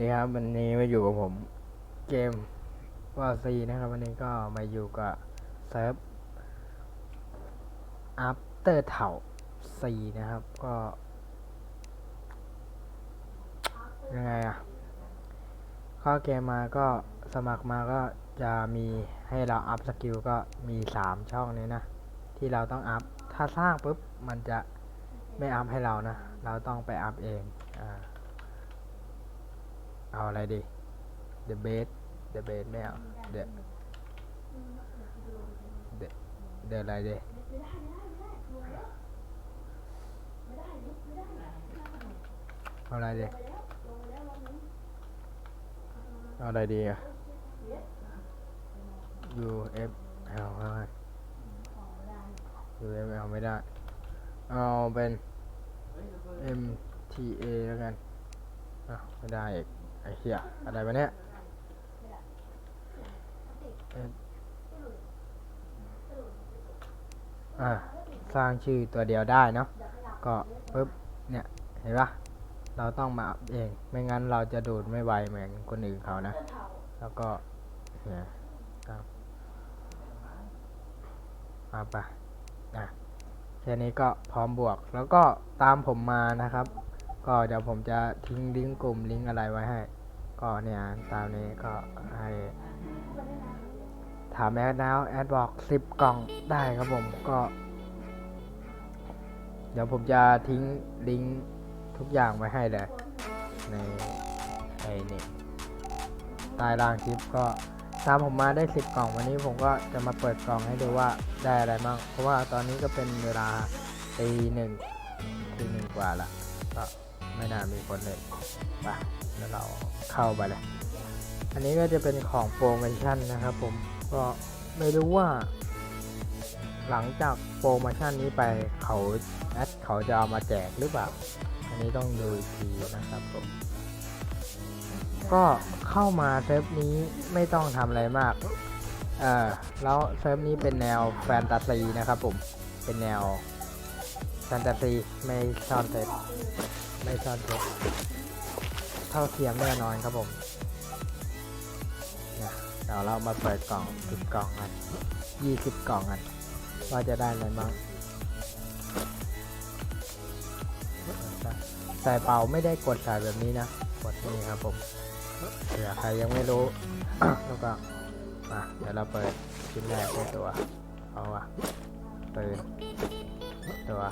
นี่ครับวันนี้มาอยู่กับผมเกมว่าซีนะครับ วันนี้ก็มาอยู่กับเซิร์ฟ After เถาซีนะครับ ก็ ยังไงอะข้าเกมมาก็สมัครมาก็จะมีให้เราอัพสกิลก็มีสามช่องนี้นะ ที่เราต้องอัพ ถ้าสร้างปุ๊บ มันจะไม่อัพให้เรานะ เราต้องไปอัพเองอ่า เอาอะไรดี The base The base ไม่เอา The The The อะไรดี เอาอะไรดี เอาอะไรดีอะ U F L เอาไง U F L ไม่ได้ เอาเป็น M T A แล้วกันอะไม่ได้อีก ไอ้เหี้ยอะไรวะเนี่ยเอ็ดอะสร้างชื่อตัวเดียวได้เนาะก็ปึ๊บเนี่ยเห็นปะเราต้องมาอัพเอง ไม่งั้นเราจะดูดไม่ไวเหมือนคนอื่นเขานะ แล้วก็เนี่ยครับมาปอะแค่นี้ก็พร้อมบวกแล้วก็ตามผมมานะครับ ก็เดี๋ยวผมจะทิ้งลิงก์กลุ่มลิงก์อะไรไว้ให้ ก็เนี่ยตามนี้ก็ให้ถามแอดแล้วแอดบอกสิบกล่องได้ครับผมก็ เดี๋ยวผมจะทิ้งลิงก์ทุกอย่างไว้ให้เลยในไอ้นี่ใต้ล่างคลิปก็ตามผมมาได้สิบกล่องวันนี้ผมก็จะมาเปิดกล่องให้ดูว่าได้อะไรบ้างเพราะว่าตอนนี้ก็เป็นเวลาตีหนึ่งตีหนึ่งกว่าละก็ ไม่น่ามีคนเลยไปแล้วเราเข้าไปเลย อันนี้ก็จะเป็นของโปรโมชั่นนะครับผมก็ไม่รู้ว่า หลังจากโปรโมชั่นนี้ไปเขาแอดเขาจะเอามาแจกหรือเปล่า อันนี้ต้องดูอีกทีนะครับผมก็เข้ามาเซิร์ฟนี้ไม่ต้องทำอะไรมาก เออแล้วเซิร์ฟนี้เป็นแนวแฟนตาซีนะครับผม เป็นแนวแฟนตาซีไม่ซ่อนเซต ไม่ซ่อนเซตเท่าเทียมแน่นอนครับผมเนี่ยเดี๋ยวเรามาเปิดกล่องสิบกล่องกันยี่สิบกล่องกันว่าจะได้อะไรบ้างใส่เป่าไม่ได้กดใส่แบบนี้นะกดนี่ครับผมเผื่อใครยังไม่รู้ แล้วก็มาเดี๋ยวเราเปิดชิ้นแรกด้วยตัวเอาวะปืนตัว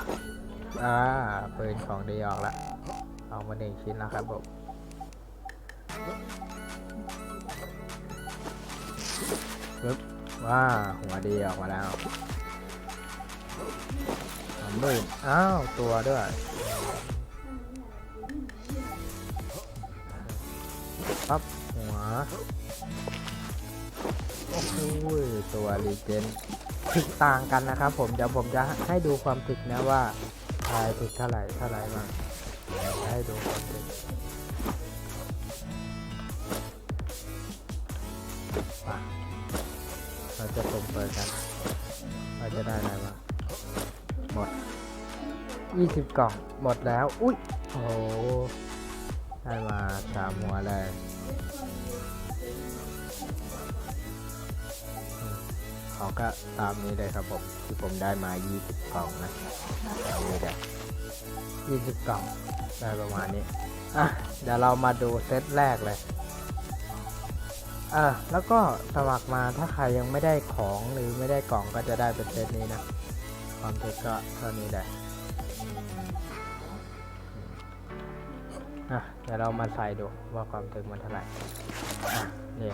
อ่าปืนของดีออกละ เอามาหนึ่งชิ้นแล้วครับผมปึ๊บว้าหัวดีออกมาแล้วสามหมื่นอ้าว ตัวด้วยปั๊บหัว โอ้โหตัวรีเจนถึกต่างกันนะครับผม เดี๋ยวผมจะให้ดูความถึกนะว่า อะไรถึกเท่าไหร่เท่าไหร่มาให้ดูความถึกมาเราจะสุ่มเปิดกันเราจะได้อะไรมาหมด 20 กล่องหมดแล้ว อุ้ยโอ้โหได้มาสามหัวเลย ก็ตามนี้เลยครับผมที่ผมได้มา 20 กล่องนะตามนี้เลย20 กล่องได้ประมาณนี้อะเดี๋ยวเรามาดูเซตแรกเลยอะแล้วก็สมัครมาถ้าใครยังไม่ได้ของหรือไม่ได้กล่องก็จะได้เป็นเซตนี้นะความเท็ก็เท่านี้แหละอะเดี๋ยวเรามาใส่ดูว่าความถึงมันเท่าไหร่อะนี่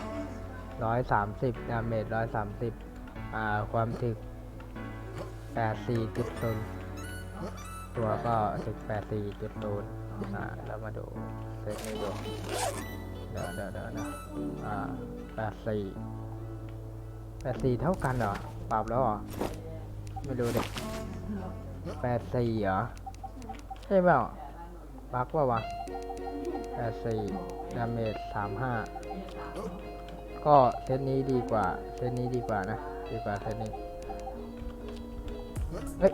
ร้อยสามสิบดาเมจร้อยสามสิบ อ่าความถึกแปดสี่จุดศูนตัวก็ถึกแปดสี่จุดศูนย์อ่าแล้วมาดูเซตนี้ดูเดี๋ยวเดี๋ยวเดี๋ยวนะอ่าแปดสี่แปดสี่เท่ากันเหรอปรับแล้วเหรอไม่ดูดิแปดสี่เหรอใช่เปล่าบักว่าวะแปดสี่ดาเมจสามห้าก็เซตนี้ดีกว่า เซตนี้ดีกว่านะ ดีกว่าแค่นี้เฮ้ย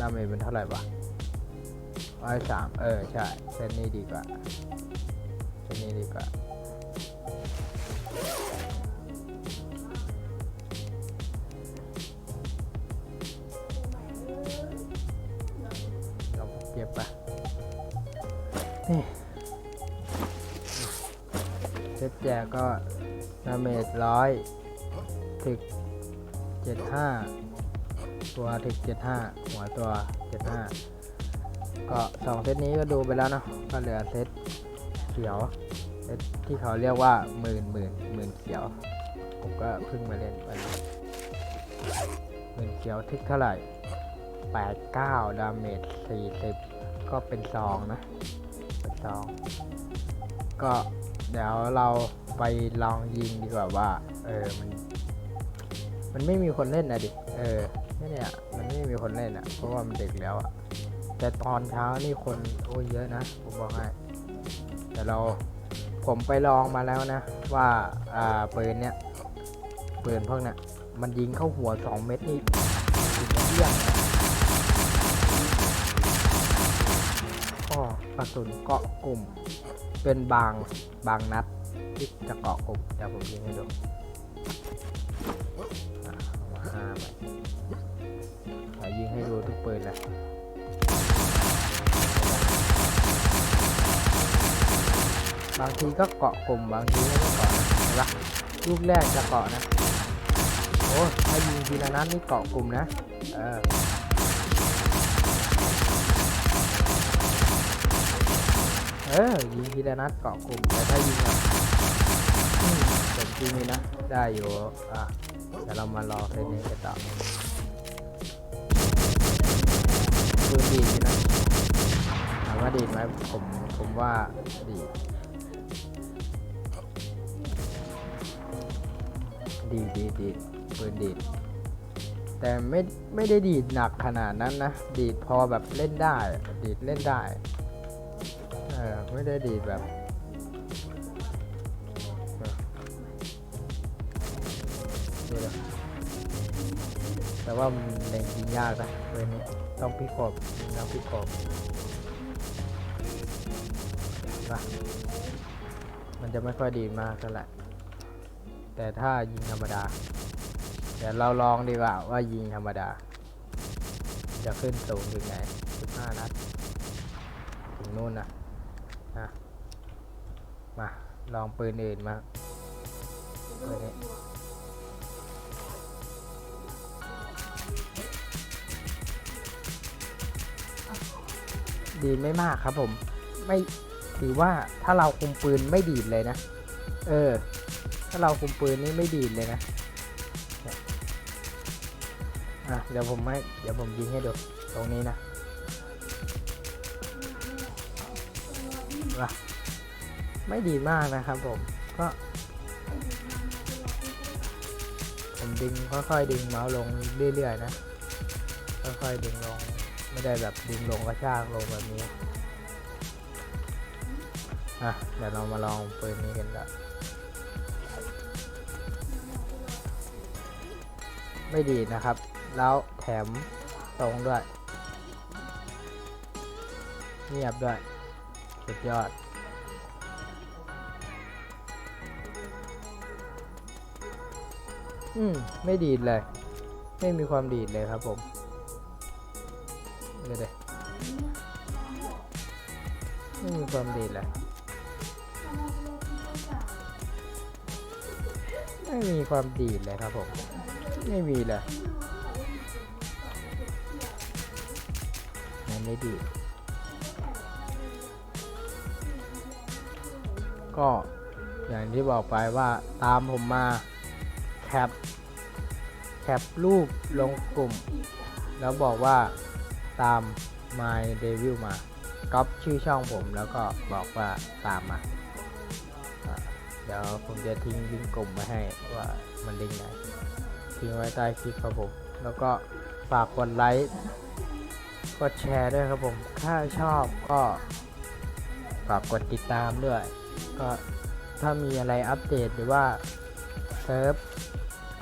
ดาเมจเป็นเท่าไหร่วะร้อยสามเออ ใช่เซนนี้ดีกว่าเซนนี้ดีกว่าเก็บปะนี่เซตแจก็ดาเมจร้อย จ็ดห้าตัวถึกเจ็ดห้าหัวตัวเจ็ดห้าก็สองเซตนี้ก็ดูไปแล้วเนาะก็เหลือเซตเขียวเซตที่เขาเรียกว่าหมื่นหมื่นหมื่นเขียว ผมก็เพิ่งมาเล่นไปหมื่นเขียวทึกเท่าไหร่แปดเก้าดาเมจสี่สิบก็เป็นซองนะเป็นซองก็เดี๋ยวเราไปลองยิงดีกว่าว่า เออ มัน มันไม่มีคนเล่นนะดิ เออเนี่ยเนี่ย มันไม่มีคนเล่นอะ เพราะว่ามันเด็กแล้วอะ แต่ตอนเช้านี่คนโอ้ยเยอะนะ ผมบอกให้ แต่เรา ผมไปลองมาแล้วนะ ว่า อ่าปืนเนี้ยปืนพวกเนี้ยมันยิงเข้าหัวสองเม็ดนี่ยิงเยี่ยมนะก็กระสุนเกาะกลุ่ม เป็นบางบางนัดที่จะเกาะกลุ่มเดี๋ยวผมยิงให้ดูอะเอามา ห้าไปเดี๋ยวยิงให้ดูทุกปืนเลยบางทีก็เกาะกลุ่มบางทีก็ไม่เกาะนะเห็นปะลูกแรกจะเกาะนะโอ้ถ้ายิงทีละนัดนี่เกาะกลุ่มนะ เออเออยิงทีละนัดเกาะกลุ่มแต่ถ้ายิงแบบ จริงนี่นะ ได้อยู่อะเดี๋ยวเรามารอเซตนี้กันต่อปืนดีดนะถามว่าดีดไหมผมผมว่าดี ดีดดีดดีดปืนดีดแต่ไม่ไม่ได้ดีดหนักขนาดนั้นนะ ดีดพอแบบเล่นได้ ดีดเล่นได้ เออไม่ได้ดีดแบบ ดูเลยแต่ว่ามันเล็งยิงยากนะเวยนี้ต้องพิกบต้องพิกบนะมันจะไม่ค่อยดีมากเท่าไหร่แต่ถ้ายิงธรรมดา เดี๋ยวเราลองดีกว่าว่ายิงธรรมดา จะขึ้นสูงถึงไหน15นัดถึงนู่นนะอะมาลองปืนอื่นมาปืนนี้ ดีดไม่มากครับผม ไม่ถือว่าถ้าเราคุมปืนไม่ดีดเลยนะ เออ ถ้าเราคุมปืนนี่ไม่ดีดเลยนะเนี่ยอะเดี๋ยวผมให้เดี๋ยวผมยิงให้ดูตรงนี้นะว่ะไม่ดีมากนะครับผม ก็ ผมดึงค่อยๆดึงเมาส์ลงเรื่อยๆนะ ค่อยๆดึงลง ไม่ได้แบบดึงลงกระชากลงแบบนี้อะเดี๋ยวเรามาลองปืนนี้กันก่อนไม่ดีนะครับ แล้วแถมตรงด้วย เงียบด้วย สุดยอด อืม ไม่ดีเลย ไม่มีความดีเลยครับผม เดี๋ยวเดยไม่มีความดีเลยไม่มีความดีเลยครับผม ไม่มีเลยมันไม่ดี ก็อย่างที่บอกไปว่าตามผมมาแคปแคปรูปลงกลุ่ม แล้วบอกว่า ตาม My Devil มาก๊อปชื่อช่องผมแล้วก็บอกว่าตามมาเดี๋ยวผมจะทิ้งลิงก์กลุ่มไว้ให้ว่ามันลิงก์ไหนทิ้งไว้ใต้คลิปครับผม แล้วก็ฝากกดไลค์กดแชร์ด้วยครับผม ถ้าชอบก็ฝากกดติดตามด้วย ก็ถ้ามีอะไรอัปเดตหรือว่าเซิร์ฟ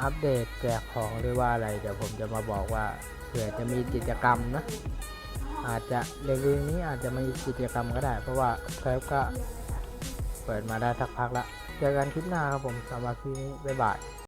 อัปเดตแจกของหรือว่าอะไร เดี๋ยวผมจะมาบอกว่า เผื่อจะมีกิจกรรมนะ อาจจะเร็วๆนี้อาจจะมีกิจกรรมก็ได้ เพราะว่าเซิร์ฟก็เปิดมาได้สักพักละ เจอกันคลิปหน้าครับผมสำหรับคลิปนี้บ๊ายบาย